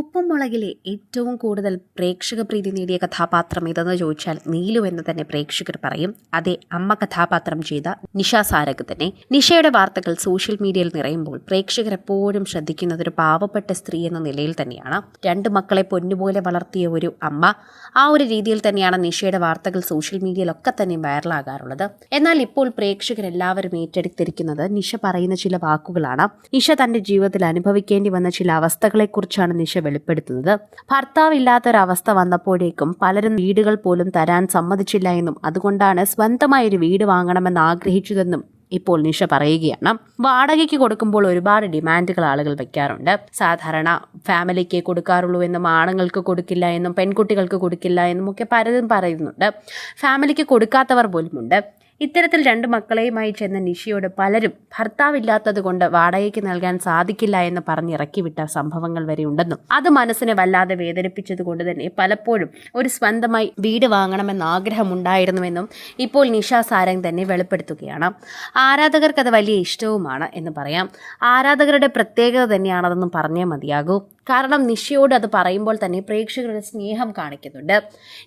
ഉപ്പും മുളകിലെ ഏറ്റവും കൂടുതൽ പ്രേക്ഷക പ്രീതി നേടിയ കഥാപാത്രം ഏതെന്ന് ചോദിച്ചാൽ നീലു എന്ന് തന്നെ പ്രേക്ഷകർ പറയും. അതേ അമ്മ കഥാപാത്രം ചെയ്ത നിഷ സാരക് തന്നെ. നിഷയുടെ വാർത്തകൾ സോഷ്യൽ മീഡിയയിൽ നിറയുമ്പോൾ പ്രേക്ഷകർ എപ്പോഴും ശ്രദ്ധിക്കുന്നത് ഒരു പാവപ്പെട്ട സ്ത്രീ എന്ന നിലയിൽ തന്നെയാണ്. രണ്ട് മക്കളെ പൊന്നുപോലെ വളർത്തിയ ഒരു അമ്മ ആ ഒരു രീതിയിൽ തന്നെയാണ് നിഷയുടെ വാർത്തകൾ സോഷ്യൽ മീഡിയയിലൊക്കെ തന്നെ വൈറലാകാറുള്ളത്. എന്നാൽ ഇപ്പോൾ പ്രേക്ഷകരെല്ലാവരും ഏറ്റെടുത്തിരിക്കുന്നത് നിഷ പറയുന്ന ചില വാക്കുകളാണ്. നിഷ തന്റെ ജീവിതത്തിൽ അനുഭവിക്കേണ്ടി വന്ന ചില അവസ്ഥകളെക്കുറിച്ചാണ് നിഷ വെളിപ്പെടുത്തുന്നത്. ഭർത്താവില്ലാത്തൊരവസ്ഥ വന്നപ്പോഴേക്കും പലരും വീടുകൾ പോലും തരാൻ സമ്മതിച്ചില്ല എന്നും അതുകൊണ്ടാണ് സ്വന്തമായി ഒരു വീട് വാങ്ങണമെന്ന് ആഗ്രഹിച്ചതെന്നും ഇപ്പോൾ നിഷ പറയുകയാണ്. വാടകയ്ക്ക് കൊടുക്കുമ്പോൾ ഒരുപാട് ഡിമാൻഡുകൾ ആളുകൾ വെക്കാറുണ്ട്. സാധാരണ ഫാമിലിക്ക് കൊടുക്കാറുള്ളൂ എന്നും ആണുങ്ങൾക്ക് കൊടുക്കില്ല എന്നും പെൺകുട്ടികൾക്ക് കൊടുക്കില്ല എന്നും ഒക്കെ പലതും പറയുന്നുണ്ട്. ഫാമിലിക്ക് കൊടുക്കാത്തവർ പോലുമുണ്ട്. ഇത്തരത്തിൽ രണ്ട് മക്കളെയുമായി ചെന്ന നിഷിയോട് പലരും ഭർത്താവില്ലാത്തത് കൊണ്ട് വാടകയ്ക്ക് നൽകാൻ സാധിക്കില്ല എന്ന് പറഞ്ഞ് ഇറക്കിവിട്ട സംഭവങ്ങൾ വരെ ഉണ്ടെന്നും അത് മനസ്സിനെ വല്ലാതെ വേദനിപ്പിച്ചത് കൊണ്ട് തന്നെ പലപ്പോഴും ഒരു സ്വന്തമായി വീട് വാങ്ങണമെന്ന ആഗ്രഹമുണ്ടായിരുന്നുവെന്നും ഇപ്പോൾ നിഷ സാരംഗ് തന്നെ വെളിപ്പെടുത്തുകയാണ്. ആരാധകർക്ക് അത് വലിയ ഇഷ്ടവുമാണ് എന്ന് പറയാം. ആരാധകരുടെ പ്രത്യേകത തന്നെയാണതെന്നും പറഞ്ഞേ മതിയാകൂ. കാരണം നിഷയോട് അത് പറയുമ്പോൾ തന്നെ പ്രേക്ഷകരുടെ സ്നേഹം കാണിക്കുന്നുണ്ട്.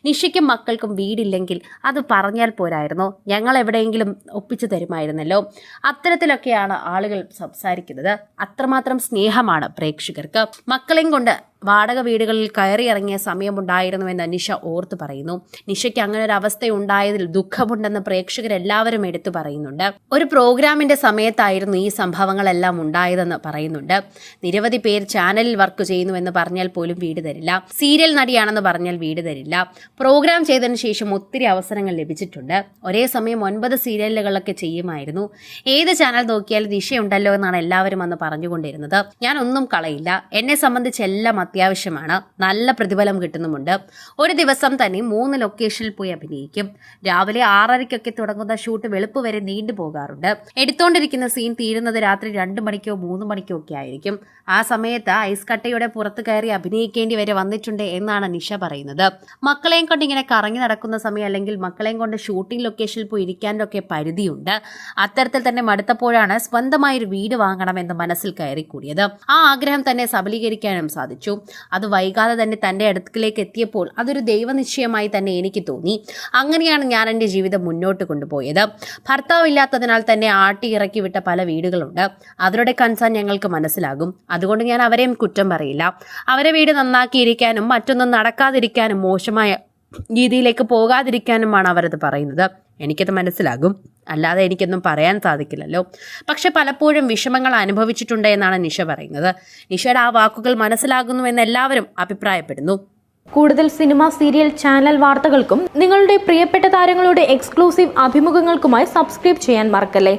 നിഷയ്ക്കും മക്കൾക്കും വീടില്ലെങ്കിൽ അത് പറഞ്ഞാൽ പോരായിരുന്നു. ഞങ്ങൾ എവിടെയെങ്കിലും ഒപ്പിച്ചു തരുമായിരുന്നല്ലോ. അത്തരത്തിലൊക്കെയാണ് ആളുകൾ സംസാരിക്കുന്നത്. അത്രമാത്രം സ്നേഹമാണ് പ്രേക്ഷകർക്ക്. മക്കളെയും കൊണ്ട് വാടക വീടുകളിൽ കയറിയിറങ്ങിയ സമയമുണ്ടായിരുന്നുവെന്ന് നിഷ ഓർത്തു പറയുന്നു. നിഷയ്ക്ക് അങ്ങനെ ഒരു അവസ്ഥ ഉണ്ടായതിൽ ദുഃഖമുണ്ടെന്ന് പ്രേക്ഷകരെല്ലാവരും എടുത്തു പറയുന്നുണ്ട്. ഒരു പ്രോഗ്രാമിന്റെ സമയത്തായിരുന്നു ഈ സംഭവങ്ങളെല്ലാം ഉണ്ടായതെന്ന് പറയുന്നുണ്ട്. നിരവധി പേർ ചാനലിൽ വർക്ക് ചെയ്യുന്നുവെന്ന് പറഞ്ഞാൽ പോലും വീട് തരില്ല. സീരിയൽ നടിയാണെന്ന് പറഞ്ഞാൽ വീട് തരില്ല. പ്രോഗ്രാം ചെയ്തതിനു ശേഷം ഒത്തിരി അവസരങ്ങൾ ലഭിച്ചിട്ടുണ്ട്. ഒരേ സമയം ഒൻപത് സീരിയലുകളൊക്കെ ചെയ്യുമായിരുന്നു. ഏത് ചാനൽ നോക്കിയാലും നിഷയുണ്ടല്ലോ എന്നാണ് എല്ലാവരും അന്ന് പറഞ്ഞുകൊണ്ടിരുന്നത്. ഞാൻ ഒന്നും കളയില്ല. എന്നെ സംബന്ധിച്ച് എല്ലാം അത്യാവശ്യമാണ്. നല്ല പ്രതിഫലം കിട്ടുന്നുമുണ്ട്. ഒരു ദിവസം തന്നെ മൂന്ന് ലൊക്കേഷനിൽ പോയി അഭിനയിക്കും. രാവിലെ ആറരയ്ക്കൊക്കെ തുടങ്ങുന്ന ഷൂട്ട് വെളുപ്പ് വരെ നീണ്ടു പോകാറുണ്ട്. എടുത്തോണ്ടിരിക്കുന്ന സീൻ തീരുന്നത് രാത്രി രണ്ട് മണിക്കോ മൂന്ന് മണിക്കോ ഒക്കെ ആയിരിക്കും. ആ സമയത്ത് ഐസ് കട്ടയുടെ പുറത്ത് കയറി അഭിനയിക്കേണ്ടി വരെ വന്നിട്ടുണ്ട് എന്നാണ് നിഷ പറയുന്നത്. മക്കളെയും കൊണ്ട് ഇങ്ങനെ കറങ്ങി നടക്കുന്ന സമയം അല്ലെങ്കിൽ മക്കളെയും കൊണ്ട് ഷൂട്ടിംഗ് ലൊക്കേഷനിൽ പോയി ഇരിക്കാനൊക്കെ പരിധിയുണ്ട്. അത്തരത്തിൽ തന്നെ മടുത്തപ്പോഴാണ് സ്വന്തമായൊരു വീട് വാങ്ങണമെന്ന് മനസ്സിൽ കയറി കൂടിയത് ആ ആഗ്രഹം തന്നെ സബലീകരിക്കാനും സാധിച്ചു. അത് വൈകാതെ തന്നെ തന്റെ അടുത്തിലേക്ക് എത്തിയപ്പോൾ അതൊരു ദൈവനിശ്ചയമായി തന്നെ എനിക്ക് തോന്നി. അങ്ങനെയാണ് ഞാൻ എന്റെ ജീവിതം മുന്നോട്ട് കൊണ്ടുപോയത്. ഭർത്താവില്ലാത്തതിനാൽ തന്നെ ആട്ടി ഇറക്കി വിട്ട പല വീടുകളുണ്ട്. അവരുടെ കൺസേൺ ഞങ്ങൾക്ക് മനസ്സിലാകും. അതുകൊണ്ട് ഞാൻ അവരെയും കുറ്റം പറയില്ല. അവരെ വീട് നന്നാക്കിയിരിക്കാനും മറ്റൊന്നും നടക്കാതിരിക്കാനും മോശമായ രീതിയിലേക്ക് പോകാതിരിക്കാനുമാണ് അവരത് പറയുന്നത്. എനിക്കത് മനസ്സിലാകും. അല്ലാതെ എനിക്കൊന്നും പറയാൻ സാധിക്കില്ലല്ലോ. പക്ഷെ പലപ്പോഴും വിഷമങ്ങൾ അനുഭവിച്ചിട്ടുണ്ട് എന്നാണ് നിഷ പറയുന്നത്. നിഷയുടെ ആ വാക്കുകൾ മനസ്സിലാകുന്നുവെന്ന് എല്ലാവരും അഭിപ്രായപ്പെടുന്നു. കൂടുതൽ സിനിമ സീരിയൽ ചാനൽ വാർത്തകൾക്കും നിങ്ങളുടെ പ്രിയപ്പെട്ട താരങ്ങളുടെ എക്സ്ക്ലൂസീവ് അഭിമുഖങ്ങൾക്കുമായി സബ്സ്ക്രൈബ് ചെയ്യാൻ മറക്കല്ലേ?